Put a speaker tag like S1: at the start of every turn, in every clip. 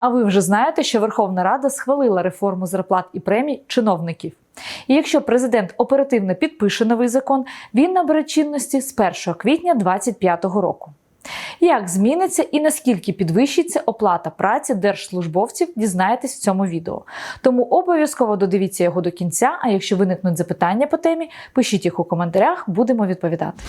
S1: А ви вже знаєте, що Верховна Рада схвалила реформу зарплат і премій чиновників. І якщо президент оперативно підпише новий закон, він набере чинності з 1 квітня 2025 року. Як зміниться і наскільки підвищиться оплата праці держслужбовців, дізнаєтесь в цьому відео. Тому обов'язково додивіться його до кінця. А якщо виникнуть запитання по темі, пишіть їх у коментарях, будемо відповідати.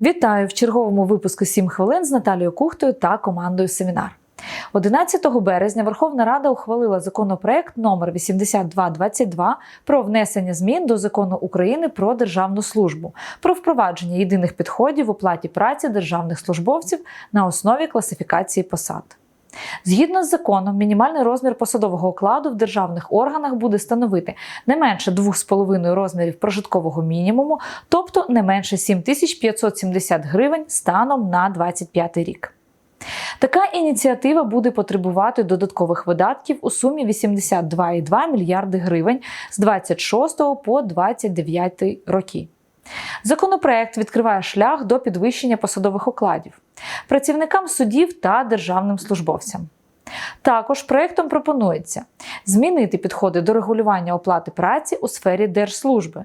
S1: Вітаю в черговому випуску «7 хвилин з Наталією Кухтою та командою Семінар. 11 березня Верховна Рада ухвалила законопроект номер 8222 про внесення змін до закону України про державну службу, про впровадження єдиних підходів в оплаті праці державних службовців на основі класифікації посад. Згідно з законом, мінімальний розмір посадового окладу в державних органах буде становити не менше 2,5 розмірів прожиткового мінімуму, тобто не менше 7570 гривень станом на 2025 рік. Така ініціатива буде потребувати додаткових видатків у сумі 82,2 мільярди гривень з 26 по 29 роки. Законопроект відкриває шлях до підвищення посадових окладів працівникам судів та державним службовцям. Також проєктом пропонується змінити підходи до регулювання оплати праці у сфері держслужби,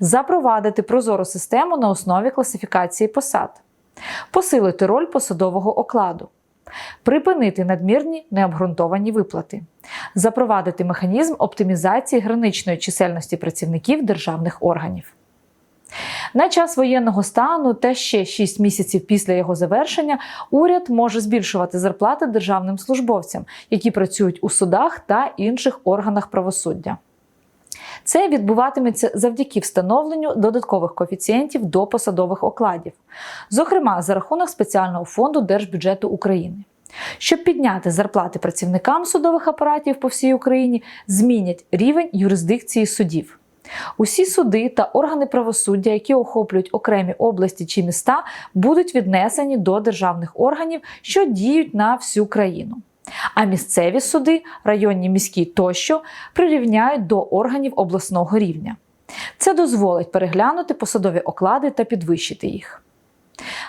S1: запровадити прозору систему на основі класифікації посад, посилити роль посадового окладу, припинити надмірні необґрунтовані виплати, запровадити механізм оптимізації граничної чисельності працівників державних органів. На час воєнного стану та ще 6 місяців після його завершення уряд може збільшувати зарплати державним службовцям, які працюють у судах та інших органах правосуддя. Це відбуватиметься завдяки встановленню додаткових коефіцієнтів до посадових окладів, зокрема за рахунок спеціального фонду Держбюджету України. Щоб підняти зарплати працівникам судових апаратів по всій Україні, змінять рівень юрисдикції судів. Усі суди та органи правосуддя, які охоплюють окремі області чи міста, будуть віднесені до державних органів, що діють на всю країну. А місцеві суди, районні міські тощо прирівняють до органів обласного рівня. Це дозволить переглянути посадові оклади та підвищити їх.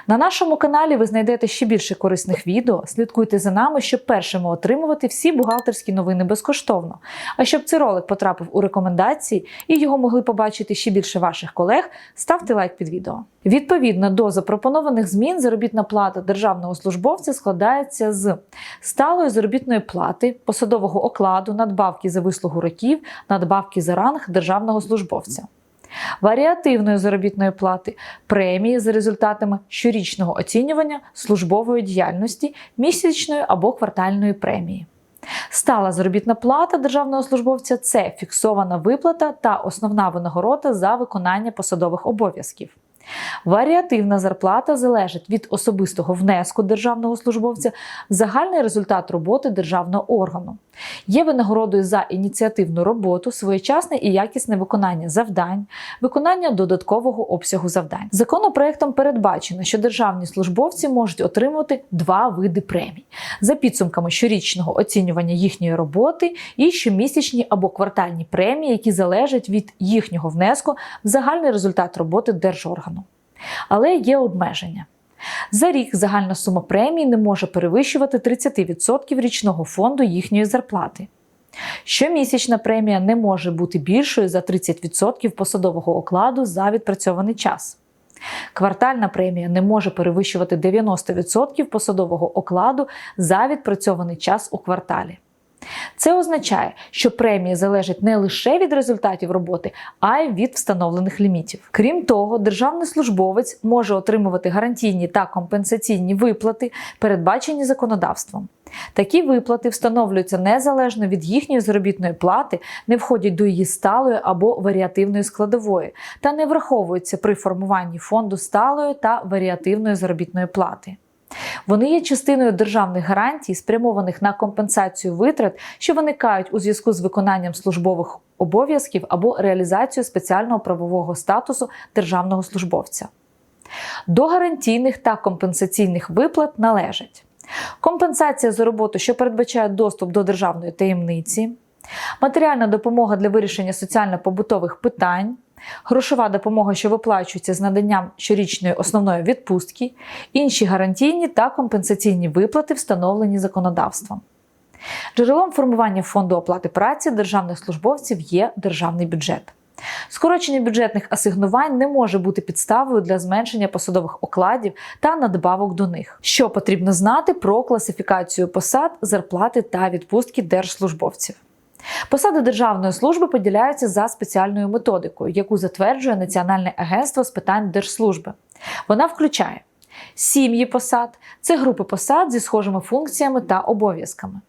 S1: На нашому каналі ви знайдете ще більше корисних відео. Слідкуйте за нами, щоб першими отримувати всі бухгалтерські новини безкоштовно. А щоб цей ролик потрапив у рекомендації і його могли побачити ще більше ваших колег, ставте лайк під відео. Відповідно до запропонованих змін, заробітна плата державного службовця складається з сталої заробітної плати, посадового окладу, надбавки за вислугу років, надбавки за ранг державного службовця варіативної заробітної плати, премії за результатами щорічного оцінювання службової діяльності, місячної або квартальної премії. Стала заробітна плата державного службовця це фіксована виплата та основна винагорода за виконання посадових обов'язків. Варіативна зарплата залежить від особистого внеску державного службовця в загальний результат роботи державного органу. Є винагородою за ініціативну роботу, своєчасне і якісне виконання завдань, виконання додаткового обсягу завдань. Законопроектом передбачено, що державні службовці можуть отримувати два види премій за підсумками щорічного оцінювання їхньої роботи і щомісячні або квартальні премії, які залежать від їхнього внеску в загальний результат роботи держоргану. Але є обмеження. За рік загальна сума премії не може перевищувати 30% річного фонду їхньої зарплати. Щомісячна премія не може бути більшою за 30% посадового окладу за відпрацьований час. Квартальна премія не може перевищувати 90% посадового окладу за відпрацьований час у кварталі. Це означає, що премії залежать не лише від результатів роботи, а й від встановлених лімітів. Крім того, державний службовець може отримувати гарантійні та компенсаційні виплати, передбачені законодавством. Такі виплати встановлюються незалежно від їхньої заробітної плати, не входять до її сталої або варіативної складової, та не враховуються при формуванні фонду сталої та варіативної заробітної плати. Вони є частиною державних гарантій, спрямованих на компенсацію витрат, що виникають у зв'язку з виконанням службових обов'язків або реалізацією спеціального правового статусу державного службовця. До гарантійних та компенсаційних виплат належать компенсація за роботу, що передбачає доступ до державної таємниці, матеріальна допомога для вирішення соціально-побутових питань, грошова допомога, що виплачується з наданням щорічної основної відпустки, інші гарантійні та компенсаційні виплати, встановлені законодавством. Джерелом формування фонду оплати праці державних службовців є державний бюджет. Скорочення бюджетних асигнувань не може бути підставою для зменшення посадових окладів та надбавок до них. Що потрібно знати про класифікацію посад, зарплати та відпустки держслужбовців. Посади державної служби поділяються за спеціальною методикою, яку затверджує Національне агентство з питань держслужби. Вона включає сім'ї посад, це групи посад зі схожими функціями та обов'язками.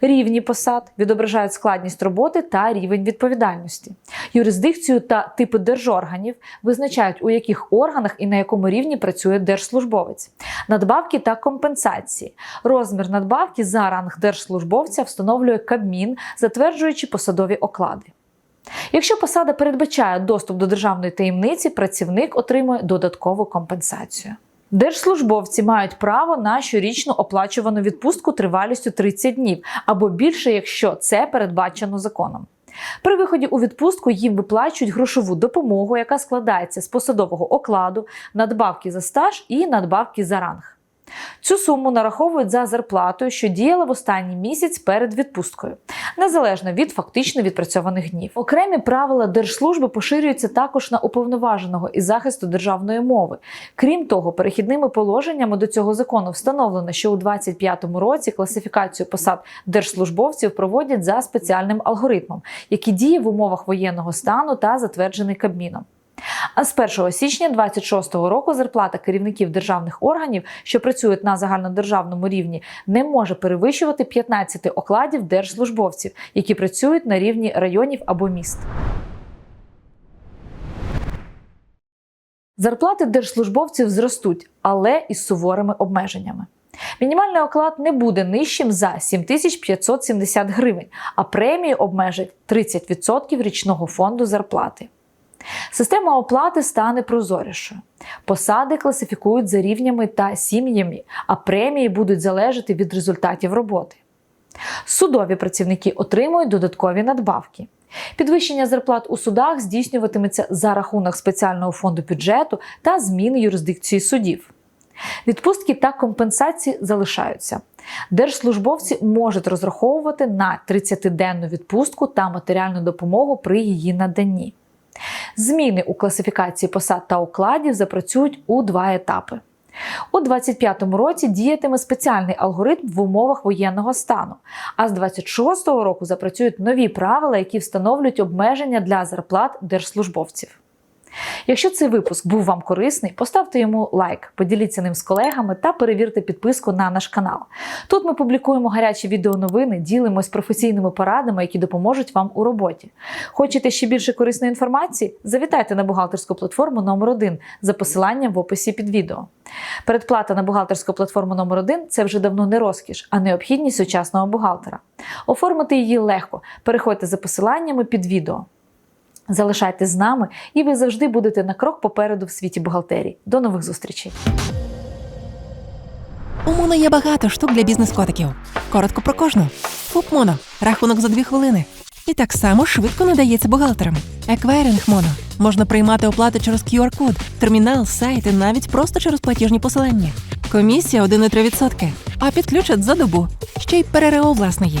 S1: Рівні посад відображають складність роботи та рівень відповідальності. Юрисдикцію та типи держорганів визначають, у яких органах і на якому рівні працює держслужбовець. Надбавки та компенсації. Розмір надбавки за ранг держслужбовця встановлює Кабмін, затверджуючи посадові оклади. Якщо посада передбачає доступ до державної таємниці, працівник отримує додаткову компенсацію. Держслужбовці мають право на щорічну оплачувану відпустку тривалістю 30 днів або більше, якщо це передбачено законом. При виході у відпустку їм виплачують грошову допомогу, яка складається з посадового окладу, надбавки за стаж і надбавки за ранг. Цю суму нараховують за зарплатою, що діяла в останній місяць перед відпусткою, незалежно від фактично відпрацьованих днів. Окремі правила держслужби поширюються також на уповноваженого із захисту державної мови. Крім того, перехідними положеннями до цього закону встановлено, що у 2025 році класифікацію посад держслужбовців проводять за спеціальним алгоритмом, який діє в умовах воєнного стану та затверджений Кабміном. А з 1 січня 2026 року зарплата керівників державних органів, що працюють на загальнодержавному рівні, не може перевищувати 15 окладів держслужбовців, які працюють на рівні районів або міст. Зарплати держслужбовців зростуть, але із суворими обмеженнями. Мінімальний оклад не буде нижчим за 7570 гривень, а премії обмежать 30% річного фонду зарплати. Система оплати стане прозорішою. Посади класифікують за рівнями та сім'ями, а премії будуть залежати від результатів роботи. Судові працівники отримують додаткові надбавки. Підвищення зарплат у судах здійснюватиметься за рахунок спеціального фонду бюджету та зміни юрисдикції судів. Відпустки та компенсації залишаються. Держслужбовці можуть розраховувати на 30-денну відпустку та матеріальну допомогу при її наданні. Зміни у класифікації посад та укладів запрацюють у два етапи. У 2025 році діятиме спеціальний алгоритм в умовах воєнного стану, а з 2026 року запрацюють нові правила, які встановлюють обмеження для зарплат держслужбовців. Якщо цей випуск був вам корисний, поставте йому лайк, поділіться ним з колегами та перевірте підписку на наш канал. Тут ми публікуємо гарячі відеоновини, ділимось професійними порадами, які допоможуть вам у роботі. Хочете ще більше корисної інформації? Завітайте на бухгалтерську платформу номер 1 за посиланням в описі під відео. Передплата на бухгалтерську платформу номер 1 це вже давно не розкіш, а необхідність сучасного бухгалтера. Оформити її легко. Переходьте за посиланнями під відео. Залишайтесь з нами, і ви завжди будете на крок попереду в світі бухгалтерії. До нових зустрічей!
S2: У Моно є багато штук для бізнес-котиків. Коротко про кожну. ФУП Моно. Рахунок за дві хвилини. І так само швидко надається бухгалтерам. Еквайринг Моно. Можна приймати оплати через QR-код, термінал, сайт і навіть просто через платіжні посилання. Комісія 1,3%. А підключать за добу. Ще й ПРРО власне є.